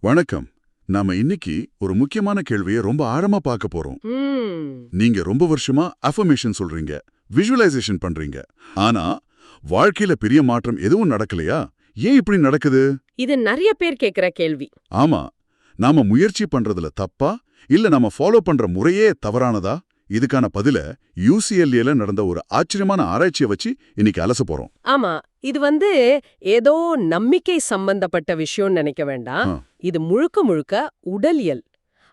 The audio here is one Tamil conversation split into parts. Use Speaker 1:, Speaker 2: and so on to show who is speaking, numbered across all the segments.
Speaker 1: வணக்கம். நாம இன்னைக்கு ஒரு முக்கியமான கேள்வியை ரொம்ப ஆழமா பார்க்க போறோம். நீங்க ரொம்ப வருஷமா அஃபர்மேஷன் சொல்றீங்க விஷுவலைசேஷன் பண்றீங்க. ஆனா வாழ்க்கையில பெரிய மாற்றம் எதுவும் நடக்கலையா? ஏன் இப்படி நடக்குது?
Speaker 2: இது நிறைய பேர் கேக்குற கேள்வி.
Speaker 1: ஆமா. நாம முயற்சி பண்றதுல தப்பா? இல்ல நாம ஃபாலோ பண்ற முறையே தவறானதா? இதுக்கான பதில யூசிஎல்ஏல நடந்த ஒரு ஆச்சரியமான ஆராய்ச்சியை வச்சு இன்னைக்கு அலச போறோம்.
Speaker 2: ஆமா இது வந்து ஏதோ நம்பிக்கை சம்பந்தப்பட்ட விஷயம்னு நினைக்க வேண்டாம். இது முழுக்க முழுக்க உடலியல்.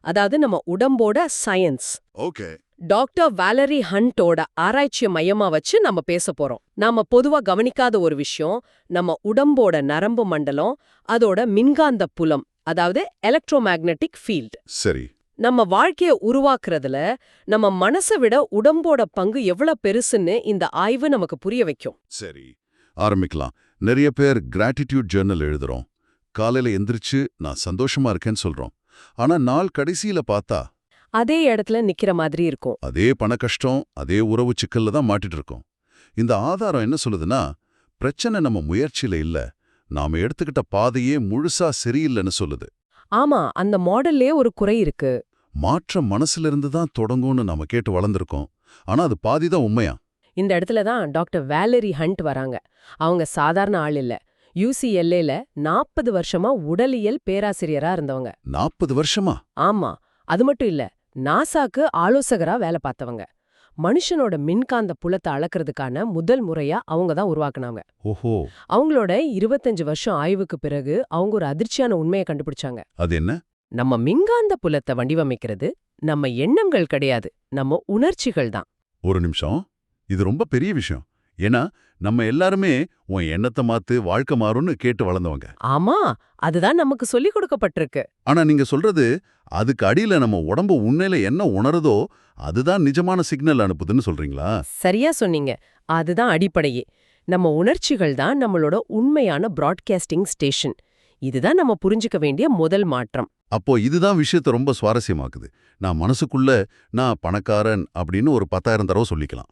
Speaker 2: அதாவது நம்ம உடம்போட சயின்ஸ்
Speaker 1: ஓகே.
Speaker 2: டாக்டர் வேலரி ஹண்டோட ஆராய்ச்சியை மையமா வச்சு நம்ம பேச போறோம். நாம பொதுவா கவனிக்காத ஒரு விஷயம் நம்ம உடம்போட நரம்பு மண்டலம் அதோட மின்காந்த புலம் அதாவது எலக்ட்ரோமேக்னெட்டிக் ஃபீல்ட்
Speaker 1: சரி.
Speaker 2: நம்ம வாழ்க்கைய உருவாக்குறதுல நம்ம மனசை விட உடம்போட பங்கு எவ்வளவு பெருசுன்னு இந்த ஆய்வு நமக்கு புரிய வைக்கும்.
Speaker 1: சரி. ஆரம்பிக்கலாம். நிறைய பேர் கிராட்டிடியூட் ஜேர்னல் எழுதுறோம். காலையில எந்திரிச்சு நான் சந்தோஷமா இருக்கேன்னு சொல்றோம். ஆனா நாள் கடைசியில பார்த்தா
Speaker 2: அதே இடத்துல நிக்கிற மாதிரி இருக்கும்.
Speaker 1: அதே பண கஷ்டம் அதே உறவு சிக்கல்ல தான் மாட்டிட்டு இருக்கோம். இந்த ஆதாரம் என்ன சொல்லுதுன்னா பிரச்சனை நம்ம முயற்சியில இல்ல நாம எடுத்துக்கிட்ட பாதையே முழுசா சரியில்லைன்னு சொல்லுது.
Speaker 2: ஆமா அந்த மாடல்லே ஒரு குறை இருக்கு.
Speaker 1: மாற்றம் மனசுல இருந்து தான் தொடங்கும்னு நாம கேட்டு வளர்ந்திருக்கோம். ஆனா அது பாதி தான் உண்மையா?
Speaker 2: இந்த இடத்துல தான் டாக்டர் வேலரி ஹண்ட் வராங்க. அவங்க சாதாரண ஆள் இல்ல. யூசிஎல்ஏல நாற்பது வருஷமா உடலியல் பேராசிரியரா இருந்தவங்க.
Speaker 1: நாற்பது வருஷமா?
Speaker 2: ஆமா. அது மட்டும் இல்ல நாசாக்கு ஆலோசகரா வேலை பார்த்தவங்க. மனுஷனோட மின்காந்த புலத்தை அளக்கிறதுக்கான முதல் முறையா அவங்க தான் உருவாக்குனாங்க.
Speaker 1: ஓஹோ.
Speaker 2: அவங்களோட இருபத்தஞ்சு வருஷம் ஆய்வுக்கு பிறகு அவங்க ஒரு அதிர்ச்சியான உண்மையை கண்டுபிடிச்சாங்க.
Speaker 1: அது என்ன?
Speaker 2: நம்ம மின்காந்த புலத்தை வடிவமைக்கிறது நம்ம எண்ணங்கள் கிடையாது நம்ம உணர்ச்சிகள் தான்.
Speaker 1: ஒரு நிமிஷம். இது ரொம்ப பெரிய விஷயம். ஏன்னா நம்ம எல்லாருமே உன் எண்ணத்தை மாத்து வாழ்க்கை மாறும்னு கேட்டு வளர்ந்தவங்க.
Speaker 2: ஆமா அதுதான் நமக்கு சொல்லிக் கொடுக்கப்பட்டிருக்கு.
Speaker 1: ஆனா நீங்க சொல்றது அதுக்கு அடியில நம்ம உடம்பு உண்மையில என்ன உணருதோ அதுதான் நிஜமான சிக்னல் அனுப்புதுன்னு சொல்றீங்களா?
Speaker 2: சரியா சொன்னீங்க. அதுதான் அடிப்படையே. நம்ம உணர்ச்சிகள் தான் நம்மளோட உண்மையான பிராட்காஸ்டிங் ஸ்டேஷன் இதுதான் நம்ம புரிஞ்சுக்க வேண்டிய முதல் மாற்றம்.
Speaker 1: அப்போ இதுதான் விஷயத்தை ரொம்ப சுவாரஸ்யமாக்குது. நான் மனசுக்குள்ள நான் பணக்காரன் அப்படின்னு ஒரு பத்தாயிரம் தடவை சொல்லிக்கலாம்.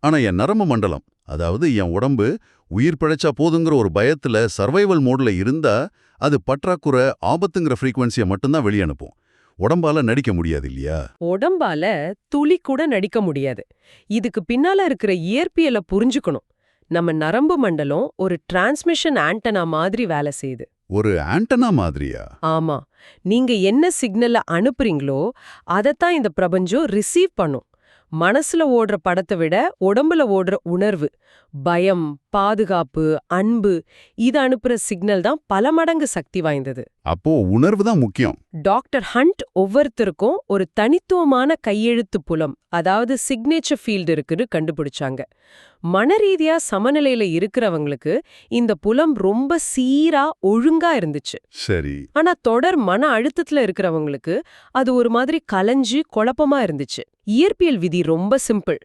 Speaker 1: ஆனா என் நரம்பு மண்டலம் அதாவது என் உடம்பு உயிர் பிழைச்சா போதுங்கிற ஒரு பயத்துல சர்வைவல் மோட்ல இருந்தா அது பற்றாக்குறை ஆபத்துங்கிற ஃப்ரீக்வன்சியை மட்டும்தான் வெளிய அனுப்பும். உடம்பால நடிக்க முடியாது இல்லையா?
Speaker 2: உடம்பால துளி கூட நடிக்க முடியாது. இதுக்கு பின்னால இருக்கிற இயற்பியலை புரிஞ்சுக்கணும். நம்ம நரம்பு மண்டலம் ஒரு டிரான்ஸ்மிஷன் ஆண்டனா மாதிரி வேலை செய்யுது.
Speaker 1: ஒரு ஆண்டனா மாதிரியா?
Speaker 2: ஆமா. நீங்க என்ன சிக்னலை அனுப்புறீங்களோ அதைத்தான் இந்த பிரபஞ்சம் ரிசீவ் பண்ணும். மனசுல ஓடுற படத்தை விட உடம்புல ஓடுற உணர்வு பயம் பாதுகாப்பு அன்பு இது அனுப்புற சிக்னல் தான் பல மடங்கு சக்தி வாய்ந்தது.
Speaker 1: அப்போ உணர்வு தான் முக்கியம்.
Speaker 2: டாக்டர் ஹண்ட் ஒவ்வொருத்தருக்கும் ஒரு தனித்துவமான கையெழுத்து புலம் அதாவது சிக்னேச்சர் ஃபீல்டு இருக்குன்னு கண்டுபிடிச்சாங்க. மனரீதியா சமநிலையில இருக்கிறவங்களுக்கு இந்த புலம் ரொம்ப சீரா ஒழுங்கா இருந்துச்சு.
Speaker 1: சரி.
Speaker 2: ஆனா தொடர் மன அழுத்தத்துல இருக்கிறவங்களுக்கு அது ஒரு மாதிரி கலைஞ்சு குழப்பமா இருந்துச்சு. இயற்பியல் விதி ரொம்ப சிம்பிள்.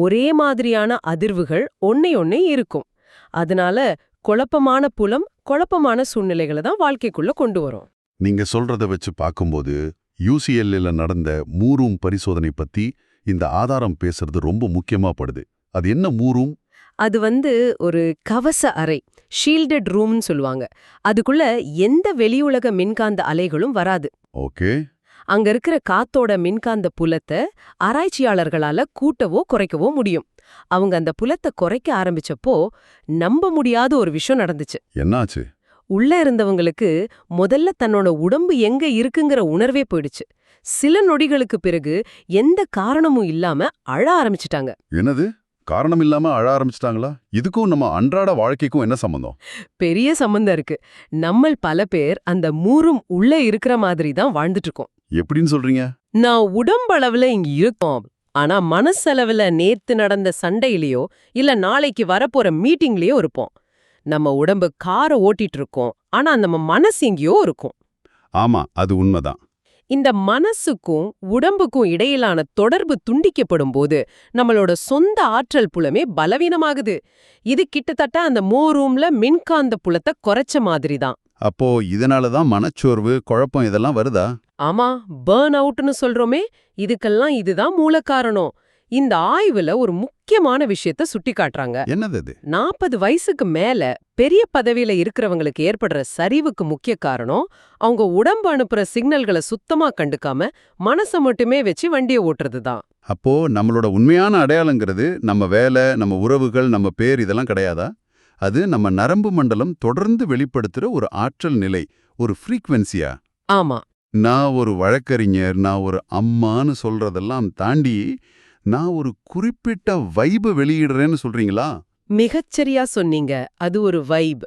Speaker 2: ஒரே மாதிரியான அதிர்வுகள் ஒன்னே ஒன்னே இருக்கும். அதனால குழப்பமான புலம் குழப்பமான சூழ்நிலைகளை தான் வாழ்க்கைக்குள்ள கொண்டு வரும்.
Speaker 1: நீங்க சொல்றத வச்சு பார்க்கும்போது யூசிஎல்ல நடந்த மூரூம் பரிசோதனை பத்தி இந்த ஆதாரம் பேசுறது ரொம்ப முக்கியமா படுது. அது என்ன மூரூம்
Speaker 2: அது வந்து ஒரு கவச அறை ஷீல்டட் ரூம்னு சொல்லுவாங்க. அதுக்குள்ள எந்த வெளியுலக மின்காந்த அலைகளும் வராது.
Speaker 1: ஓகே.
Speaker 2: அங்க இருக்கிற காத்தோட மின்காந்த புலத்தை ஆராய்ச்சியாளர்களால கூட்டவோ குறைக்கவோ முடியும். அவங்க அந்த புலத்தை குறைக்க ஆரம்பிச்சப்போ நம்ப முடியாத ஒரு விஷயம் நடந்துச்சு.
Speaker 1: என்னாச்சு?
Speaker 2: உள்ள இருந்தவங்களுக்கு முதல்ல தன்னோட உடம்பு எங்க இருக்குங்கிற உணர்வே போயிடுச்சு. சில நொடிகளுக்கு பிறகு எந்த காரணமும் இல்லாம அழ ஆரம்பிச்சிட்டாங்க.
Speaker 1: என்னது? காரணம் இல்லாம அழ ஆரம்பிச்சிட்டாங்களா? இதுக்கும் நம்ம அன்றாட வாழ்க்கைக்கும் என்ன சம்பந்தம்?
Speaker 2: பெரிய சம்பந்தம் இருக்கு. நம்மள் பல பேர் அந்த மூரும் உள்ள இருக்கிற மாதிரி தான் வாழ்ந்துட்டு இருக்கோம்.
Speaker 1: எப்படின்னு சொல்றீங்க?
Speaker 2: நான் உடம்பளவுல இங்க இருக்கோம். ஆனா மனசளவுல நேத்து நடந்த சண்டையிலயோ இல்ல நாளைக்கு வரப்போற மீட்டிங்லயோ இருப்போம். நம்ம உடம்பு காரை ஓட்டிட்டு இருக்கோம். ஆனா நம்ம மனசு எங்கேயோ இருக்கும்.
Speaker 1: ஆமா அது உண்மைதான்.
Speaker 2: இந்த மனசுக்கும் உடம்புக்கும் இடையிலான தொடர்பு துண்டிக்கப்படும் போது நம்மளோட சொந்த ஆற்றல் புலமே பலவீனமாகுது. இது கிட்டத்தட்ட அந்த மோரூம்ல மின்காந்த புலத்தை குறைச்ச மாதிரி தான்
Speaker 1: அப்போ இதனால தான் மனச்சோர்வு குழப்பம் இதெல்லாம் வருதா?
Speaker 2: ஆமா பேர்ன் அவுட்னு சொல்றோமே இதுக்கெல்லாம் இதுதான் மூல காரணம் இந்த ஆய்வுல ஒரு முக்கியமான விஷயத்த சுட்டி காட்டுறாங்க.
Speaker 1: என்னது அது?
Speaker 2: நாற்பது வயசுக்கு மேல பெரிய பதவியில இருக்கிறவங்களுக்கு ஏற்படுற சரிவுக்கு முக்கிய காரணம் அவங்க உடம்பு அனுப்புற சிக்னல்களை சுத்தமா கண்டுக்காம மனச மட்டுமே வச்சு வண்டியை ஓட்டுறது தான்.
Speaker 1: அப்போ நம்மளோட உண்மையான அடையாளங்கிறது நம்ம வேலை நம்ம உறவுகள் நம்ம பேர் இதெல்லாம் கிடையாதா? அது நம்ம நரம்பு மண்டலம் தொடர்ந்து வெளிப்படுத்துற ஒரு ஆற்றல் நிலை ஒரு ஃப்ரீக்வன்சியா
Speaker 2: ஆமா.
Speaker 1: நான் ஒரு வழக்கறிஞர் நான் ஒரு அம்மான்னு சொல்றதெல்லாம் தாண்டி நான் ஒரு குறிப்பிட்ட வைபை வெளியிடுறேன்னு சொல்றீங்களா?
Speaker 2: மிகச்சரியா சொன்னீங்க. அது ஒரு வைப்.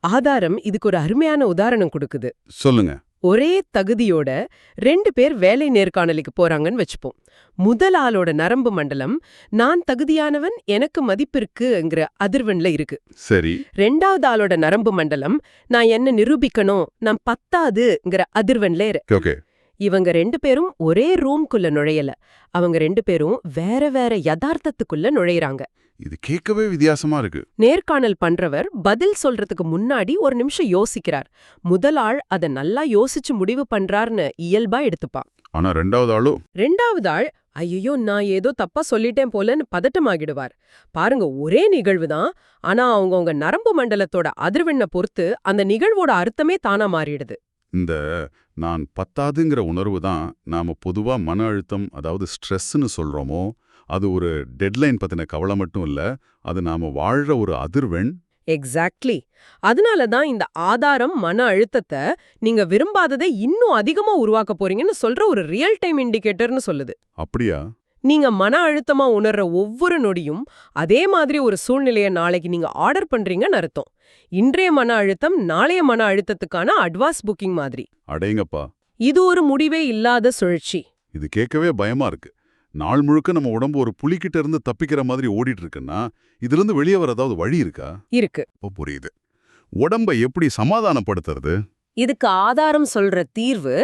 Speaker 2: ஆதாரம் இதுக்கு ஒரு அருமையான உதாரணம் கொடுக்குது.
Speaker 1: சொல்லுங்க.
Speaker 2: ஒரே தகுதியோட ரெண்டு பேர் வேலை நேர்காணலுக்கு போறாங்கன்னு வச்சுப்போம். முதல் ஆளோட நரம்பு மண்டலம் நான் தகுதியானவன் எனக்கு மதிப்பிருக்குங்கிற அதிர்வெண்ல இருக்கு.
Speaker 1: சரி.
Speaker 2: ரெண்டாவது ஆளோட நரம்பு மண்டலம் நான் என்ன நிரூபிக்கணும்? நான் பத்தாதுங்கிற அதிர்வெண்ல இரு.
Speaker 1: ஓகே.
Speaker 2: இவங்க ரெண்டு பேரும் ஒரே ரூம்குள்ள நுழையல. அவங்க ரெண்டு பேரும் வேற வேற யதார்த்தத்துக்குள்ள நுழையறாங்க.
Speaker 1: இது கேட்கவே வித்தியாசமா இருக்கு.
Speaker 2: நேர்காணல் பண்றவர் பதில் சொல்றதுக்கு முன்னாடி ஒரு நிமிஷம் யோசிக்கிறார். முதல் ஆள் அத நல்லா யோசிச்சு முடிவு பண்றார்னு இயல்பா எடுத்துப்பான்.
Speaker 1: ஆனா ரெண்டாவது ஆளோ?
Speaker 2: ரெண்டாவது ஆள் ஐயோ நான் ஏதோ தப்பா சொல்லிட்டேன் போலன்னு பதட்டமாகிடுவார். பாருங்க ஒரே நிகழ்வு தான். ஆனா அவங்கவங்க நரம்பு மண்டலத்தோட அதிர்வெண்ணை பொறுத்து அந்த நிகழ்வோட அர்த்தமே தானா மாறிடுது.
Speaker 1: இந்த நான் பத்தாதுங்கிற உணர்வு தான் நாம பொதுவா மன அழுத்தம் அதாவது ஸ்ட்ரெஸ்ன்னு சொல்றோமோ அது ஒரு டெட்லைன் பத்தின கவலை மட்டும் இல்ல அது நாம வாழ்ற ஒரு அதிர்வெண்.
Speaker 2: எக்ஸாக்ட்லி. அதனால தான் இந்த ஆதாரம் மன அழுத்தத்தை நீங்க விரும்பாததை இன்னும் அதிகமா உருவாக்க போறீங்கன்னு சொல்ற ஒரு ரியல் டைம் இண்டிகேட்டர்னு சொல்லுது.
Speaker 1: அப்படியா?
Speaker 2: நீங்க மன அழுத்தமா உணர்ற ஒவ்வொரு நொடியும் அதே மாதிரி ஒரு சூழ்நிலைய நாளைக்கு நீங்க ஆர்டர் பண்றீங்கன்னு அர்த்தம். இன்றைய மன அழுத்தம் நாளைய மன அழுத்தத்துக்கான அட்வான்ஸ் புக்கிங் மாதிரி.
Speaker 1: அடேங்கப்பா.
Speaker 2: இது ஒரு முடிவே இல்லாத சுழற்சி.
Speaker 1: இது கேட்கவே பயமா இருக்கு. நாள் முழுக்க நம்ம உடம்பு ஒரு புலிகிட்ட இருந்து தப்பிக்கிற மாதிரி ஓடிட்டு இருக்குன்னா இதுல இருந்து வெளியே வர ஏதாவது வழி இருக்கா?
Speaker 2: இருக்கு.
Speaker 1: இப்போ புரியுது. உடம்ப எப்படி சமாதானப்படுத்துறது?
Speaker 2: இதுக்கு ஆதாரம் சொல்ற தீர்வு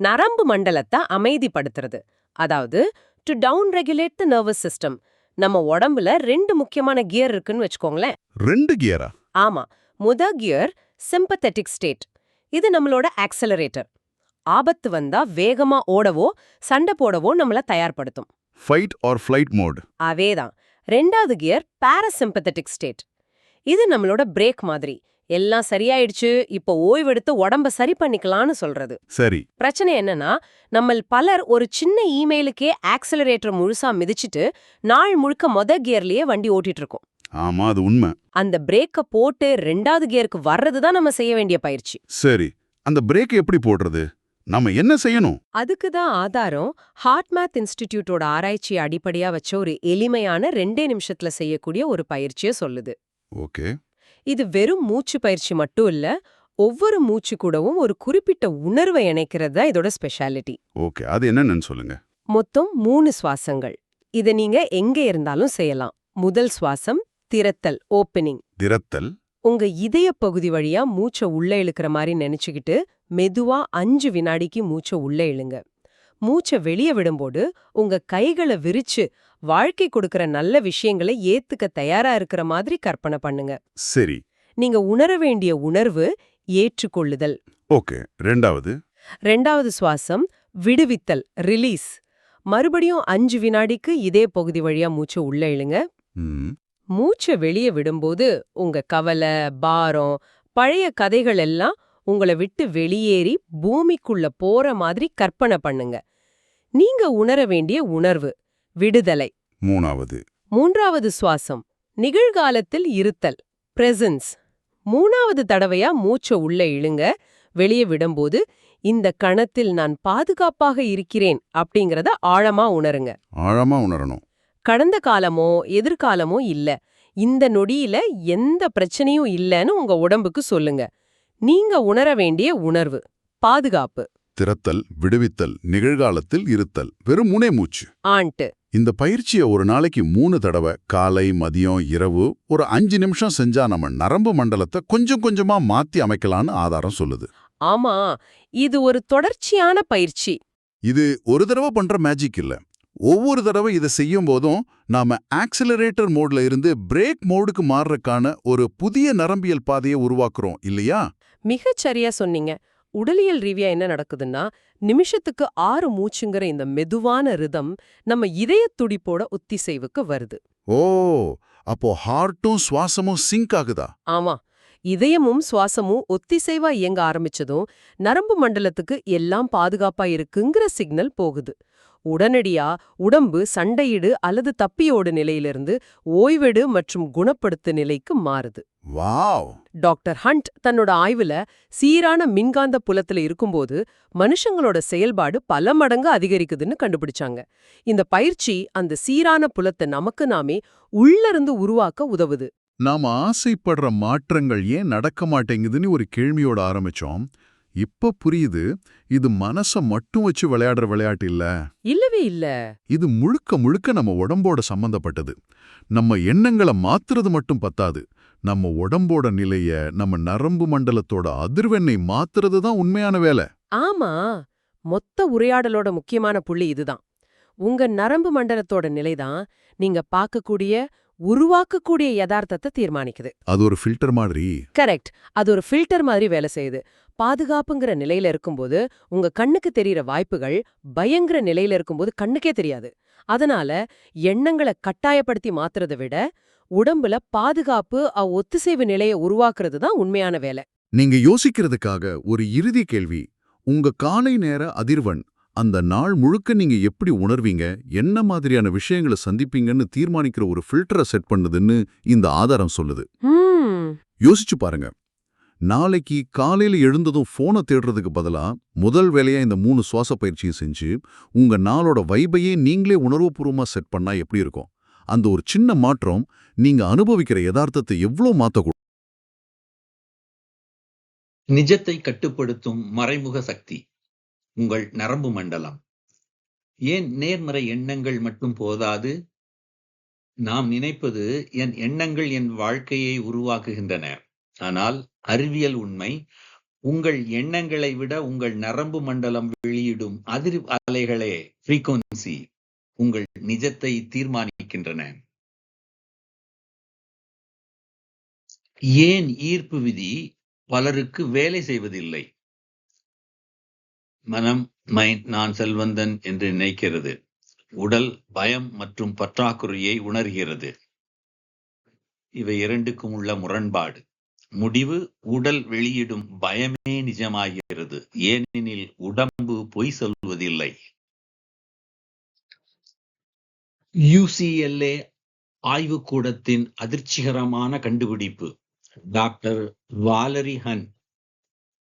Speaker 2: நரம்பு மண்டலத்தை அமைதிப்படுத்துறது. அதாவது to down regulate the nervous system நம்ம உடம்புல ரெண்டு முக்கியமான கியர் இருக்குன்னு வச்சுக்கோங்களேன்.
Speaker 1: ரெண்டு கியரா?
Speaker 2: ஆமா. முத கியர் சிம்பத்தட்டிக் ஸ்டேட் இது நம்மளோட ஆக்சலரேட்டர் ஆபத்து வந்தா வேகமா ஓடவோ சண்டை போடவோ நம்மள தயார்படுத்தும்.
Speaker 1: ஃபைட் ஆர் ஃப்ளைட் மோட்
Speaker 2: அதேதான். ரெண்டாவது கியர் பாராசிம்பத்தட்டிக் ஸ்டேட் இது நம்மளோட பிரேக் மாதிரி. எல்லாம் சரியாயிடுச்சு இப்போ ஓய்வெடுத்து உடம்ப சரி பண்ணிக்கலாம்னு சொல்றது.
Speaker 1: சரி.
Speaker 2: பிரச்சனை என்னன்னா நம்மள் பலர் ஒரு சின்ன இமெயிலுக்கே ஆக்சலரேட்டர் முழுசா மிதிச்சிட்டு நாள் முழுக்க மொத கியர்லயே வண்டி ஓட்டிட்டு இருக்கோம்
Speaker 1: ஆமா அது உண்மை.
Speaker 2: அந்த பிரேக்க போட்டு ரெண்டாவது கியருக்கு வர்றது தான் நம்ம செய்ய வேண்டிய பயிற்சி.
Speaker 1: சரி. அந்த பிரேக் எப்படி போடுறது? நம்ம என்ன செய்யணும்?
Speaker 2: அதுக்கு தான் ஆதாரம் ஹார்ட் மேத் இன்ஸ்டிடியூட்டோட ஆராய்ச்சியை அடிப்படையா வச்ச ஒரு எளிமையான ரெண்டே நிமிஷத்துல செய்யக்கூடிய ஒரு பயிற்சியை சொல்லுது.
Speaker 1: ஓகே.
Speaker 2: இது வெறும் மூச்சு பயிற்சி மட்டும் இல்ல ஒவ்வொரு மூச்சு கூடவும் ஒரு குறிப்பிட்ட உணர்வை இணைக்கிறது இதோட ஸ்பெஷாலிட்டி
Speaker 1: ஓகே அது என்னன்னு சொல்லுங்க.
Speaker 2: மொத்தம் மூணு சுவாசங்கள். இத நீங்க எங்க இருந்தாலும் செய்யலாம். முதல் சுவாசம் திறத்தல் ஓப்பனிங்
Speaker 1: திறத்தல்.
Speaker 2: உங்க இதய பகுதி வழியா மூச்சை உள்ள இழுக்கிற மாதிரி நினைச்சுக்கிட்டு மெதுவா அஞ்சு வினாடிக்கு மூச்சை உள்ள இழுங்க. மூச்சை வெளிய விடும்போது உங்க கைகளை விரிச்சு வாழ்க்கை கொடுக்கிற நல்ல விஷயங்களை ஏத்துக்க தயாரா இருக்கிற மாதிரி கற்பனை பண்ணுங்க.
Speaker 1: சரி.
Speaker 2: நீங்க உணர வேண்டிய உணர்வு ஏற்றுக்கொள்ளுதல்.
Speaker 1: ஓகே. ரெண்டாவது.
Speaker 2: ரெண்டாவது சுவாசம் விடுவித்தல் ரிலீஸ் மறுபடியும் அஞ்சு வினாடிக்கு இதே பகுதி வழியா மூச்சை உள்ள இழுங்க. மூச்சை வெளியே விடும்போது உங்க கவலை பாரம் பழைய கதைகள் எல்லாம் உங்களை விட்டு வெளியேறி பூமிக்குள்ள போற மாதிரி கற்பனை பண்ணுங்க. நீங்க உணர வேண்டிய உணர்வு. விடுதலை.
Speaker 1: மூணாவது.
Speaker 2: மூன்றாவது சுவாசம். நிகழ்காலத்தில் இருத்தல். பிரசன்ஸ் மூணாவது தடவையா மூச்சை உள்ள இழுங்க. வெளியே விடும்போது இந்த கணத்தில் நான் பாதுகாப்பாக இருக்கிறேன் அப்படிங்கறத ஆழமா உணருங்க.
Speaker 1: ஆழமா உணரணும்.
Speaker 2: கடந்த காலமோ எதிர்காலமோ இல்ல. இந்த நொடியில எந்த பிரச்சனையும் இல்லைன்னு உங்க உடம்புக்கு சொல்லுங்க. நீங்க உணர வேண்டிய உணர்வு. பாதுகாப்பு.
Speaker 1: திறத்தல் விடுவித்தல் நிகழ்காலத்தில் இருத்தல். வெறும் மூணே மூச்சு.
Speaker 2: ஆண்ட்டு.
Speaker 1: இந்த பயிற்சியை ஒரு நாளைக்கு மூணு தடவை காலை மதியம் இரவு ஒரு அஞ்சு நிமிஷம் செஞ்சா நம்ம நரம்பு மண்டலத்தை கொஞ்சம் கொஞ்சமா மாத்தி அமைக்கலான்னு ஆதாரம் சொல்லுது.
Speaker 2: ஆமா இது ஒரு தொடர்ச்சியான பயிற்சி.
Speaker 1: இது ஒரு தடவை பண்ற மேஜிக் இல்ல. ஒவ்வொரு தடவை இதை செய்யும் போதும் நாம ஆக்சிலரேட்டர் மோட்ல இருந்து பிரேக் மோடுக்கு மாறுறதுக்கான ஒரு புதிய நரம்பியல் பாதையை உருவாக்குறோம் இல்லையா?
Speaker 2: மிகச் சரியா சொன்னீங்க. உடலியல் ரீதியா என்ன நடக்குதுன்னா நிமிஷத்துக்கு ஆறு மூச்சுங்கிற இந்த மெதுவான ரிதம் நம்ம இதய துடிப்போட ஒத்திசைவுக்கு வருது.
Speaker 1: ஓ! அப்போ ஹார்ட்டும் சுவாசமும் சிங்க் ஆகுதா?
Speaker 2: ஆமா. இதயமும் சுவாசமும் ஒத்திசைவா இயங்க ஆரம்பிச்சதும் நரம்பு மண்டலத்துக்கு எல்லாம் பாதுகாப்பா இருக்குங்கிற சிக்னல் போகுது. உடனடியா உடம்பு சண்டையிடு அல்லது தப்பியோடு நிலையிலிருந்து ஓய்வெடு மற்றும் குணப்படுத்து நிலைக்கு மாறுது.
Speaker 1: வாவ்!
Speaker 2: டாக்டர் ஹண்ட் தன்னோட ஆய்வுல சீரான மின்காந்த புலத்துல இருக்கும்போது மனுஷங்களோட செயல்பாடு பல மடங்கு அதிகரிக்குதுன்னு கண்டுபிடிச்சாங்க. இந்த பயிற்சி அந்த சீரான புலத்தை நமக்கு நாமே உள்ளிருந்து உருவாக்க உதவுது.
Speaker 1: நாம ஆசைப்படுற மாற்றங்கள் ஏன் நடக்க மாட்டேங்குதுன்னு ஒரு கேள்வியோட ஆரம்பிச்சோம். இப்ப புரியுது இது மனச மட்டும் வச்சு விளையாடுற விளையாட்டு இல்ல.
Speaker 2: இல்லவே இல்ல.
Speaker 1: இது முழுக்க முழுக்க நம்ம உடம்போட சம்பந்தப்பட்டது. நம்ம எண்ணங்களை மாத்துறது மட்டும் பத்தாது. நம்ம உடம்போட நிலைய நம்ம நரம்பு மண்டலத்தோட அதிர்வெண்ணை மாத்துறது தான் உண்மையான வேலை.
Speaker 2: ஆமா. மொத்த உரையாடலோட முக்கியமான புள்ளி இதுதான். உங்க நரம்பு மண்டலத்தோட நிலைதான் நீங்க பார்க்கக்கூடிய உருவாக்கக்கூடிய யதார்த்தத்தை தீர்மானிக்குது.
Speaker 1: அது ஒரு ஃபில்டர் மாதிரி.
Speaker 2: கரெக்ட் அது ஒரு ஃபில்டர் மாதிரி வேலை செய்யுது. பாதுகாப்புங்கிற நிலையில இருக்கும்போது உங்க கண்ணுக்கு தெரியற வாய்ப்புகள் பயங்கர நிலையில இருக்கும்போது கண்ணுக்கே தெரியாது. அதனால எண்ணங்களை கட்டாயப்படுத்தி மாத்துறதை விட உடம்புல பாதுகாப்பு அவ் ஒத்திசைவு நிலையை உருவாக்குறது தான் உண்மையான வேலை.
Speaker 1: நீங்க யோசிக்கிறதுக்காக ஒரு இறுதி கேள்வி. உங்க காலை நேர அதிர்வன் அந்த நாள் முழுக்க நீங்க எப்படி உணர்வீங்க? என்ன மாதிரியான விஷயங்களை சந்திப்பீங்கன்னு தீர்மானிக்கிற ஒரு ஃபில்டரை செட் பண்ணுதுன்னு இந்த ஆதாரம் சொல்லுது. யோசிச்சு பாருங்க. நாளைக்கு காலையில் எழுந்ததும் ஃபோனை தேடுறதுக்கு பதிலாக முதல் வேலையாக இந்த மூணு சுவாச பயிற்சியும் செஞ்சு உங்கள் நாளோட வைபையே நீங்களே உணர்வுபூர்வமாக செட் பண்ணால் எப்படி இருக்கும்? அந்த ஒரு சின்ன மாற்றம் நீங்கள் அனுபவிக்கிற யதார்த்தத்தை எவ்வளோ மாற்றக்கூடும்
Speaker 3: நிஜத்தை கட்டுப்படுத்தும் மறைமுக சக்தி உங்கள் நரம்பு மண்டலம். ஏன் நேர்மறை எண்ணங்கள் மட்டும் போதாது? நாம் நினைப்பது என் எண்ணங்கள் என் வாழ்க்கையை உருவாக்குகின்றன. ஆனால் அறிவியல் உண்மை உங்கள் எண்ணங்களை விட உங்கள் நரம்பு மண்டலம் வெளியிடும் அதிர் அலைகளே frequency உங்கள் நிஜத்தை தீர்மானிக்கின்றன. ஏன் ஈர்ப்பு விதி பலருக்கு வேலை செய்வதில்லை? மனம் மைண்ட் நான் செல்வந்தன் என்று நினைக்கிறது. உடல் பயம் மற்றும் பற்றாக்குறையை உணர்கிறது. இவை இரண்டுக்கும் உள்ள முரண்பாடு. முடிவு உடல் வெளியிடும் பயமே நிஜமாகிறது. ஏனெனில் உடம்பு பொய் சொல்வதில்லை. யூசிஎல்ஏ ஆய்வுக்கூடத்தின் அதிர்ச்சிகரமான கண்டுபிடிப்பு. டாக்டர் வாலரி ஹன்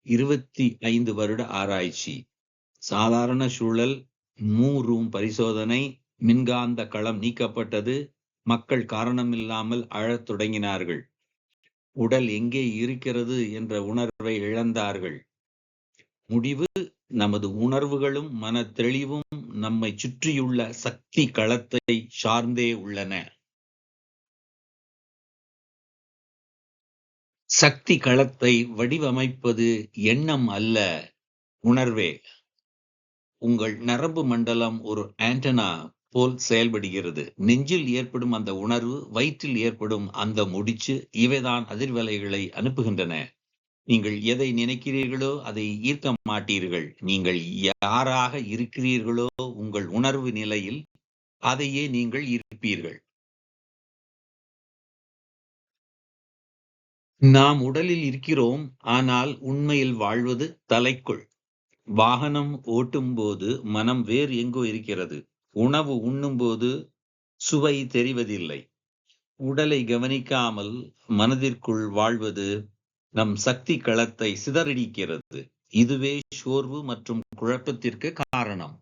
Speaker 3: இருபத்தி ஐந்து வருட ஆராய்ச்சி. சாதாரண சூழல் மூ ரூம் பரிசோதனை மின்காந்த களம் நீக்கப்பட்டது மக்கள் காரணமில்லாமல் அழத் தொடங்கினார்கள். உடல் எங்கே இருக்கிறது என்ற உணர்வை இழந்தார்கள். முடிவு நமது உணர்வுகளும் மன தெளிவும் நம்மை சுற்றியுள்ள சக்தி களத்தை சார்ந்தே உள்ளன. சக்தி களத்தை வடிவமைப்பது எண்ணம் அல்ல உணர்வே. உங்கள் நரம்பு மண்டலம் ஒரு ஆண்டனா போல் செயல்படுகிறது. நெஞ்சில் ஏற்படும் அந்த உணர்வு வயிற்றில் ஏற்படும் அந்த முடிச்சு இவைதான் அதிர்வலைகளை அனுப்புகின்றன. நீங்கள் எதை நினைக்கிறீர்களோ அதை ஈர்க்க மாட்டீர்கள். நீங்கள் யாராக இருக்கிறீர்களோ உங்கள் உணர்வு நிலையில் அதையே நீங்கள் ஈர்ப்பீர்கள். நாம் உடலில் இருக்கிறோம் ஆனால் உண்மையில் வாழ்வது தலைக்குள். வாகனம் ஓட்டும் போது மனம் வேறு எங்கோ இருக்கிறது. உணவு உண்ணும்போது சுவை தெரிவதில்லை. உடலை கவனிக்காமல் மனதிற்குள் வாழ்வது நம் சக்தி களத்தை சிதறடிக்கிறது. இதுவே சோர்வு மற்றும் குழப்பத்திற்கு காரணம்.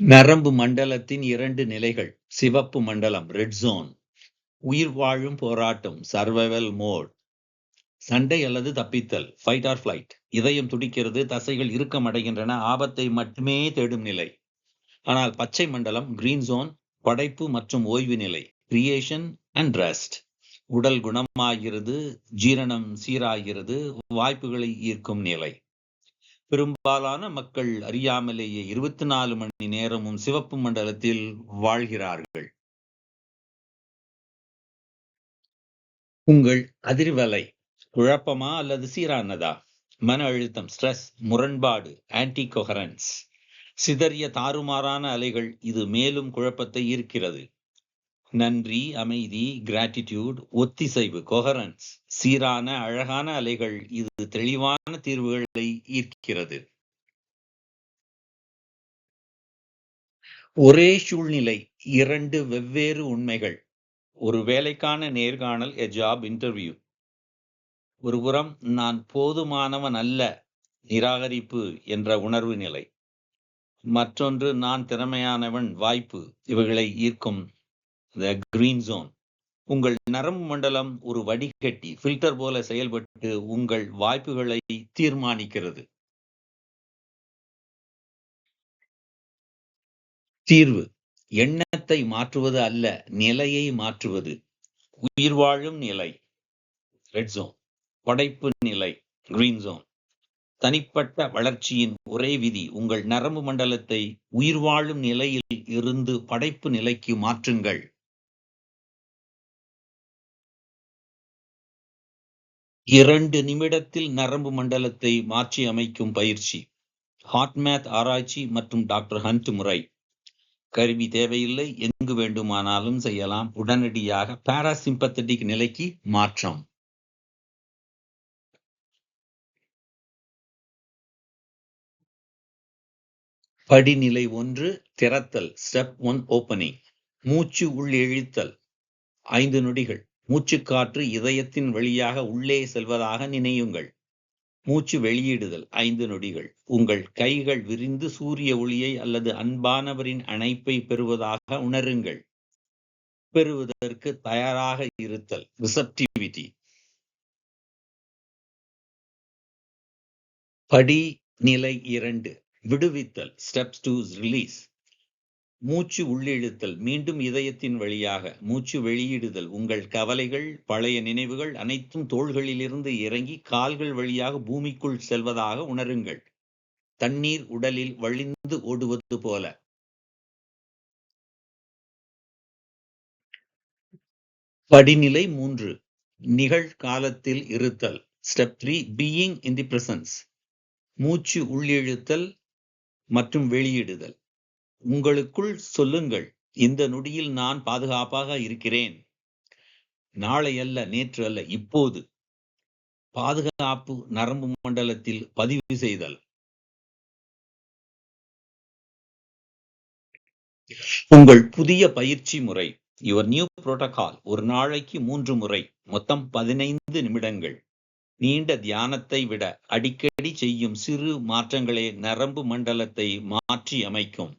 Speaker 3: நரம்பு மண்டலத்தின் இரண்டு நிலைகள். சிவப்பு மண்டலம் ரெட் ஜோன் உயிர் வாழும் போராட்டம் சர்வைவல் மோட் சண்டை அல்லது தப்பித்தல் ஃபைட் ஆர் ஃபிளைட் இதயம் துடிக்கிறது தசைகள் இறுக்கமடைகின்றன ஆபத்தை மட்டுமே தேடும் நிலை. ஆனால் பச்சை மண்டலம் கிரீன் ஜோன் படைப்பு மற்றும் ஓய்வு நிலை கிரியேஷன் அண்ட் ரெஸ்ட் உடல் குணமாகிறது ஜீரணம் சீராகிறது வாய்ப்புகளை ஈர்க்கும் நிலை. பெரும்பாலான மக்கள் அறியாமலேயே இருபத்தி நாலு மணி நேரமும் சிவப்பு மண்டலத்தில் வாழ்கிறார்கள். உங்கள் அதிர்வலை குழப்பமா அல்லது சீரானதா? மன அழுத்தம் ஸ்ட்ரெஸ் முரண்பாடு ஆன்டி கொஹரன்ஸ் சிதறிய தாறுமாறான அலைகள் இது மேலும் குழப்பத்தை ஈர்க்கிறது. நன்றி அமைதி கிராட்டிடியூட் ஒத்திசைவு கொஹரன்ஸ் சீரான அழகான அலைகள் இது தெளிவான தீர்வுகளை ஈர்க்கிறது. ஒரே சூழ்நிலை இரண்டு வெவ்வேறு உண்மைகள். ஒரு வேலைக்கான நேர்காணல் எ ஜாப் இன்டர்வியூ ஒருபுறம் நான் போதுமானவன் அல்ல நிராகரிப்பு என்ற உணர்வு நிலை. மற்றொன்று நான் திறமையானவன் வாய்ப்பு இவைகளை ஈர்க்கும் த கிரீன் ஜோன் உங்கள் நரம்பு மண்டலம் ஒரு வடிகட்டி ஃபில்டர் போல செயல்பட்டு உங்கள் வாய்ப்புகளை தீர்மானிக்கிறது. தீர்வு எண்ணத்தை மாற்றுவது அல்ல நிலையை மாற்றுவது. உயிர் வாழும் நிலை ரெட் ஜோன் படைப்பு நிலை கிரீன் ஜோன் தனிப்பட்ட வளர்ச்சியின் ஒரே விதி உங்கள் நரம்பு மண்டலத்தை உயிர் வாழும் நிலையில் இருந்து படைப்பு நிலைக்கு மாற்றுங்கள். இரண்டு நிமிடத்தில் நரம்பு மண்டலத்தை மாற்றி அமைக்கும் பயிற்சி ஹாட்மேத் ஆராய்ச்சி மற்றும் டாக்டர் ஹண்ட் முறை. கருவி தேவையில்லை எங்கு வேண்டுமானாலும் செய்யலாம் உடனடியாக பாராசிம்பத்தட்டிக் நிலைக்கு மாற்றம். படிநிலை ஒன்று திறத்தல். ஸ்டெப் ஒன் ஓப்பனிங் மூச்சு உள்ளிழித்தல் ஐந்து நொடிகள். மூச்சுக்காற்று இதயத்தின் வழியாக உள்ளே செல்வதாக நினையுங்கள். மூச்சு வெளியிடுதல். ஐந்து நொடிகள். உங்கள் கைகள் விரிந்து சூரிய ஒளியை அல்லது அன்பானவரின் அணைப்பை பெறுவதாக உணருங்கள். பெறுவதற்கு தயாராக இருத்தல். ரிசப்டிவிட்டி படி நிலை இரண்டு. விடுவித்தல் ஸ்டெப்ஸ் டு ரிலீஸ் மூச்சு உள்ளிழுத்தல் மீண்டும் இதயத்தின் வழியாக மூச்சு வெளியிடுதல். உங்கள் கவலைகள் பழைய நினைவுகள் அனைத்தும் தோள்களிலிருந்து இறங்கி கால்கள் வழியாக பூமிக்குள் செல்வதாக உணருங்கள். தண்ணீர் உடலில் வழிந்து ஓடுவது போல. படிநிலை மூன்று நிகழ்காலத்தில் இருத்தல். Step three being in the presence மூச்சு உள்ளிழுத்தல் மற்றும் வெளியிடுதல். உங்களுக்குள் சொல்லுங்கள் இந்த நொடியில் நான் பாதுகாப்பாக இருக்கிறேன். நாளை அல்ல நேற்று அல்ல இப்போது. பாதுகாப்பு நரம்பு மண்டலத்தில் பதிவு செய்தல். உங்கள் புதிய பயிற்சி முறை யுவர் நியூ புரோட்டோகால் ஒரு நாளைக்கு மூன்று முறை மொத்தம் பதினைந்து நிமிடங்கள். நீண்ட தியானத்தை விட அடிக்கடி செய்யும் சிறு மாற்றங்களே நரம்பு மண்டலத்தை மாற்றி அமைக்கும்